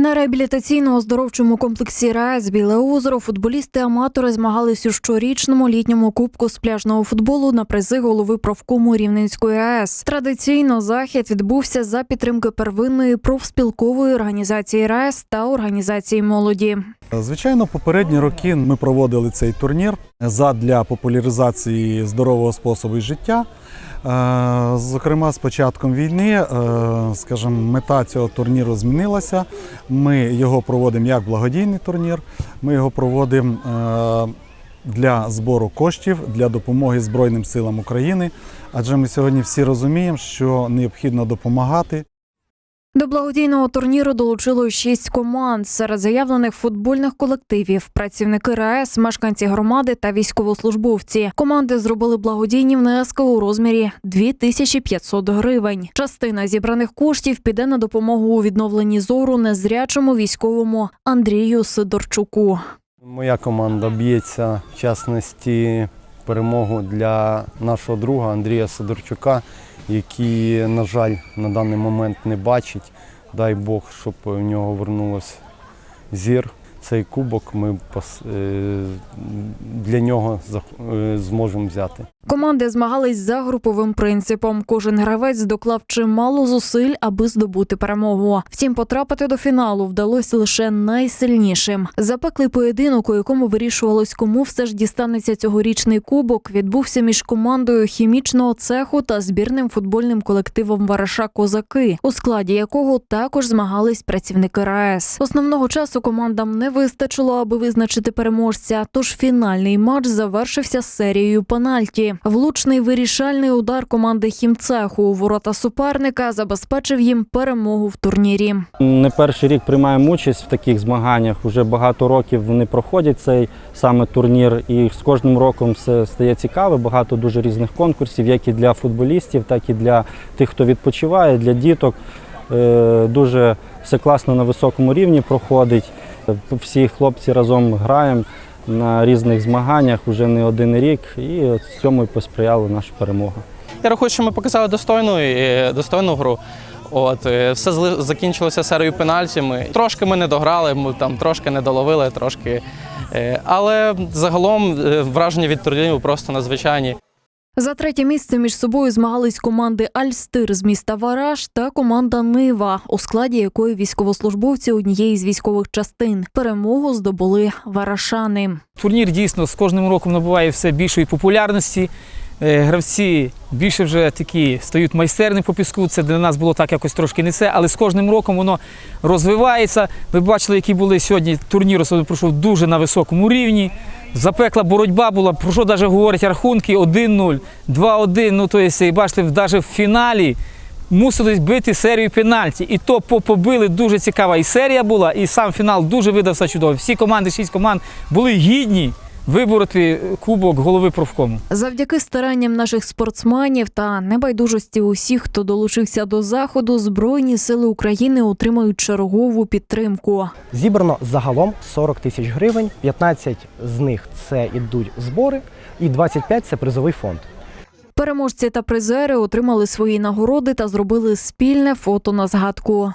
На реабілітаційно-оздоровчому комплексі РАЕС Біле озеро футболісти-аматори змагались у щорічному літньому кубку з пляжного футболу на призи голови профкому Рівненської АЕС. Традиційно захід відбувся за підтримки первинної профспілкової організації РАЕС та організації молоді. Звичайно, попередні роки ми проводили цей турнір задля популяризації здорового способу життя. Е, Зокрема, з початком війни, е, скажімо, мета цього турніру змінилася. Ми його проводимо як благодійний турнір, ми його проводимо е, для збору коштів для допомоги Збройним силам України. Адже ми сьогодні всі розуміємо, що необхідно допомагати. До благодійного турніру долучило шість команд серед заявлених футбольних колективів, працівники РАЕС, мешканці громади та військовослужбовці. Команди зробили благодійні внески у розмірі 2500 гривень. Частина зібраних коштів піде на допомогу у відновленні зору незрячому військовому Андрію Сидорчуку. Моя команда б'ється в частності перемогу для нашого друга Андрія Сидорчука, який, на жаль, на даний момент не бачить. Дай Бог, щоб у нього вернулося зір. Цей кубок ми е, для нього е, зможемо взяти. Команди змагались за груповим принципом. Кожен гравець доклав чимало зусиль, аби здобути перемогу. Втім, потрапити до фіналу вдалося лише найсильнішим. Запеклий поєдинок, у якому вирішувалось, кому все ж дістанеться цьогорічний кубок, відбувся між командою хімічного цеху та збірним футбольним колективом Вараша Козаки, у складі якого також змагались працівники РаЕС. Основного часу командам не вистачило, аби визначити переможця. Тож фінальний матч завершився серією пенальті. Влучний вирішальний удар команди хімцеху у ворота суперника забезпечив їм перемогу в турнірі. Не перший рік приймаємо участь в таких змаганнях. Уже багато років вони проходять цей саме турнір, і з кожним роком все стає цікаве. Багато дуже різних конкурсів, як і для футболістів, так і для тих, хто відпочиває, для діток. Е, Дуже все класно на високому рівні проходить. Всі хлопці разом граємо на різних змаганнях вже не один рік, і от цьому і посприяла наша перемога. Я рахую, що ми показали достойну, е, достойну гру. От, е, все закінчилося серією пенальтями. Трошки ми не дограли, ми там трошки не доловили, трошки. е, Але загалом враження від турніру просто надзвичайні. За третє місце між собою змагались команди Альстир з міста Вараж та команда Нива, у складі якої військовослужбовці однієї з військових частин. Перемогу здобули варашани. Турнір дійсно з кожним роком набуває все більшої популярності. Е, Гравці більше вже такі стають майстерні по піску. Це для нас було так якось трошки не це, але з кожним роком воно розвивається. Ви бачили, які були сьогодні турнір, особливо пройшов дуже на високому рівні. Запекла боротьба була, про що навіть говорять рахунки 1-0, 2-1. Ну, то є, бачите, навіть в фіналі мусили бити серію пенальті. І то по- побили дуже цікава і серія була, і сам фінал дуже видався чудово. Всі команди, шість команд були гідні вибороти кубок голови профкому. Завдяки старанням наших спортсменів та небайдужості усіх, хто долучився до заходу, збройні сили України отримають чергову підтримку. Зібрано загалом 40 тисяч гривень, 15 з них це ідуть збори, і 25 це призовий фонд. Переможці та призери отримали свої нагороди та зробили спільне фото на згадку.